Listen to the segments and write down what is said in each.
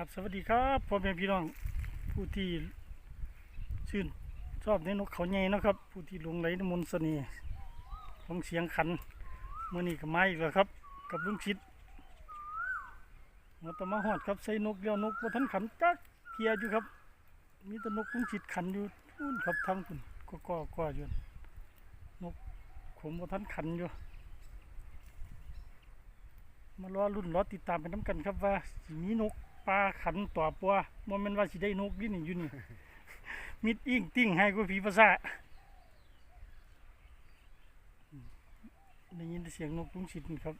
ครับสวัสดีครับพ่อแม่พี่น้องผู้ที่ชื่นชอบในนกเขาใหญ่นะครับ ผู้ที่หลงไหลในมนต์เสน่ห์ของเสียงขันเมื่อนี้ก็มาอีกแล้วครับ กับลุงชิดมาตมาหอดครับใส่นกเดียวนกว่าท่านขันจักเทียอยู่ครับ มีแต่นกลุงชิดขันอยู่นู่นครับทางคุณก็ก็ก็อยู่นั่นนกผมว่าท่านขันอยู่มารอรุ่นรอติดตามไปน้ำกันครับว่าสิมีนก ปลาขันต่อปัวโมเมนว่าสิได้นกยี่นี่อยู่นี่ มิดอิ่งติ้งให้กูผีภาษาอืมได้ยินเสียงนกลุงชิดนี่ครับ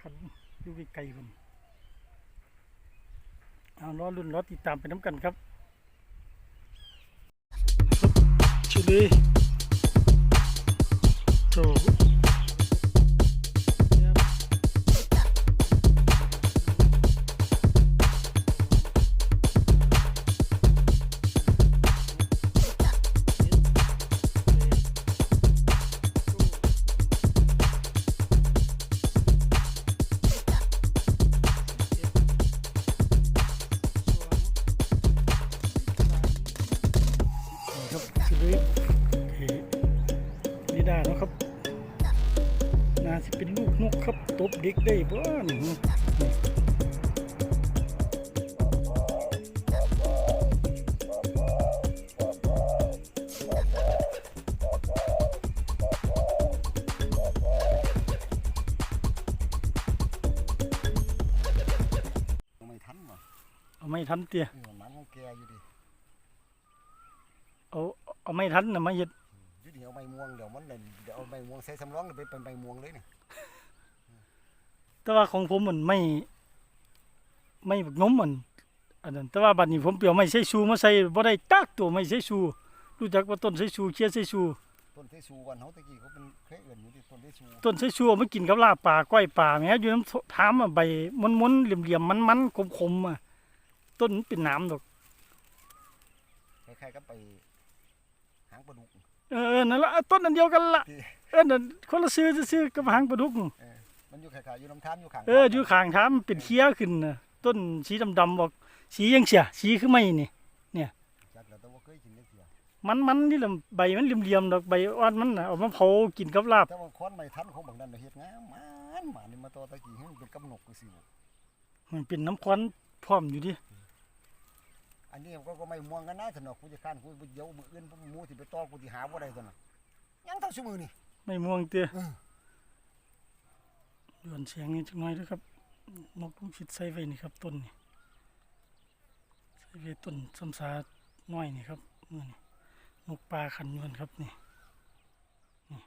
ขันอยู่ไกลๆคนเอารอรุ่นรอติดตามไปน้ำกันครับชิเลย ตบเด็กได้บ้านไม่ทันว่ะเอาไม่ทันเตี้ยนี่มันมันของแกอยู่ดิเอาเอาไม่ทันนะมาเห็ดอยู่ดิเอาใบม่วงเดี๋ยวมันเลยเดี๋ยวเอาใบม่วงใส่สำรองเดี๋ยวไปเป็นใบม่วงเลยนี่ แต่ว่าของผมมันไม่ไม่บักน้มมันอันนั้นแต่ว่าบัดนี้ผมเปลี่ยวไม่ใช่ชูมาใส่บ่ได้ตักตัวไม่ใช่ชูรู้จักว่าต้นใช้ชูเคี้ยใช้ชูต้นเทสูวันเขาตะกี้เขาเป็นเคยเอื่นอยู่ที่ต้นเทสูต้นใช้ชูเอามากินกับลาบป่าก้อยป่าแหม้อยู่น้ำถามอะใบม้วนๆเหลี่ยมๆมันๆคมๆอะต้นมันเป็นหนามดอกคล้ายๆกับไปหางปลาดุกเออนั่นละต้นอันเดียวกันละที่เออนั่นคนละซื้อซื้อกับหางปลาดุก มันอยู่คล้ายๆอยู่ลำธารอยู่ข้างเอออยู่ข้างทางมันเป็นเคี้ยขึ้นน่ะต้นสีดำๆบอกสียังเสียสีคือไม่นี่ จักแล้วแต่ว่าเคยกินได้เสียมันมันนี่แหละใบมันเหลี่ยมๆดอกใบอ่อนมันน่ะเอามาเผากินกับลาบแต่ว่าค้อนไม่ทันของบางนั้นน่ะเฮ็ดงามมันหมานี่มาตัวตะกี้ให้มันเป็นกำหนกคือสิมันเป็นน้ำควันพร้อมอยู่ดิอันนี้ก็ก็ไม่ม่วงกันนะสนอกกูจะข้านกูเดี๋ยวมื้ออื่นหมูสิไปต่อกูสิหาบ่ได้ซั่นน่ะยังเท่าซุมือนี่ไม่ม่วงเตี้ยเออ ด่วนเสียงนี้จักหน่อยด้วยครับนกลุงชิดใส่ไว้นี่ครับต้นนี่ใส่ไว้ต้นสำสาน้อยนี่ครับนี่นี่นกปลาขันยวนครับนี่นี่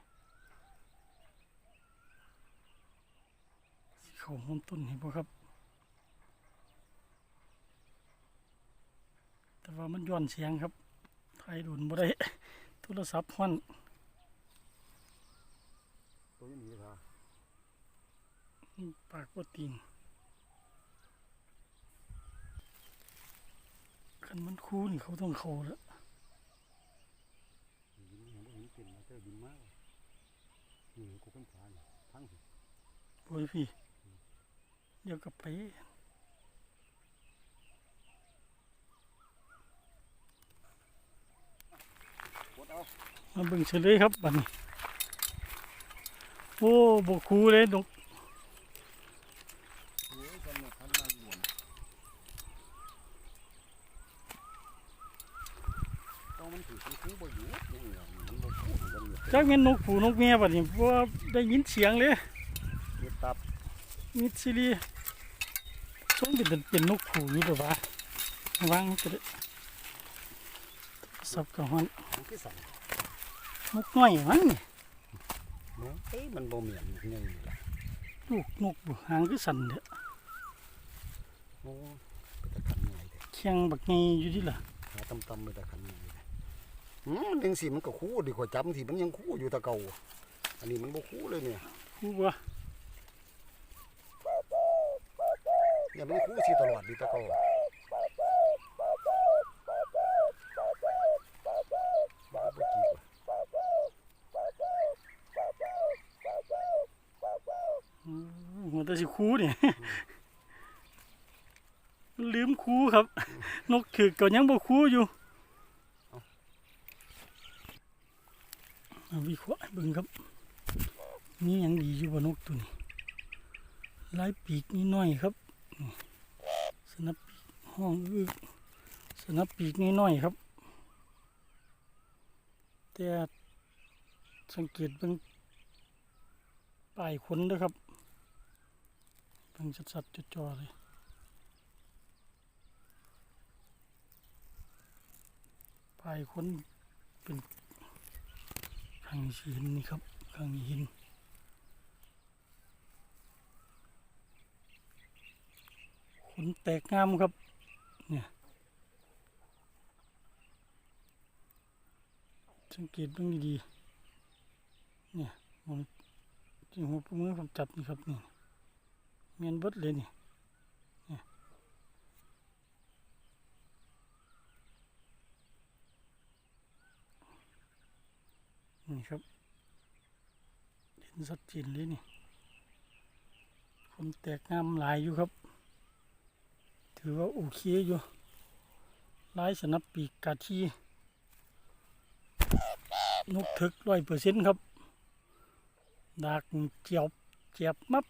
เขาห้มต้นเห็นปะครับ แต่ว่ามันย้อนเสียงครับไทยดุนบ่ได้โทรศัพท์ฮ้อนตัวนี้ มีครับปากว่าตีนคันมันคูนี่เขาต้องเขาแล้วบินเห็นบ่เห็นเป็นมาเจอบินมากนี่กูเป็นขาทั้งสิโอ้ยพี่ เดี๋ยวกับไปมาบิ่งเฉลยครับบัดนี้ โอ้บกคูเลยนก เฮ้ยสนุกพันมาอยู่นะต้องมันถือมันคือบ่อยู่นี่เหรอมันบ่พูดกันอยู่ จักแม่นนกผูนกเมียบัดนี้เพราะว่าได้ยินเสียงเลยเฮ็ดตับมิดซิลีช่วงเป็นเป็นนกผูอยู่หรือวะวางก็ได้สับกับมันมันคือสั่นนกน้อยมันนี่เนาะเอ้ยมันบ่เหมียนนี่นี่ล่ะลูกนกบ่หางคือสั่นเด้อโอ้ไปตะขันใหญ่เด้เคียงบักใหญ่อยู่ที่ล่ะหาตำๆไปตะขันใหญ่เด้หื มมันจังสิมันก็คู่ดีกว่าจำที่มันยังคู่อยู่แตะเก่าอันนี้มันบ่คู่เลยเนี่ยคูบ่เนี่ยมันคู่สิตลอดดีแตะเก่าบ้าบ่กี่กว่าอืมหัวแต่สิคูนี่ลืมคูครับ นกถือก็ยังบ่คูอยู่ เอาวิเคราะห์เบิ่งครับ นี่ยังดีอยู่บ่นกตัวนี้ลายปีกนี่น้อยครับ สนับปีกห้องอึกสนับปีกนี่น้อยครับ แต่สังเกตเบิ่งปลายขนด้วยครับเบิ่งชัดๆจ่อๆเลยปลายคนเป็น ข้างนี้หินนี่ครับ ข้างนี้หินขนแตกงามครับ เนี่ยสังเกตบ้างดีๆเนี่ยมันที่หัวปูมือผมจับนี่ครับนี่เมียนบดเลยนี่ นี่ครับเห็นสัดจินเลยนี่ คนแตกงามหลายอยู่ครับ ถือว่าโอเคอยู่ลายสนับปีกกาชีนกถึกร้อยเปอร์เซ็นต์ครับ ดากเจียบเจียบมับ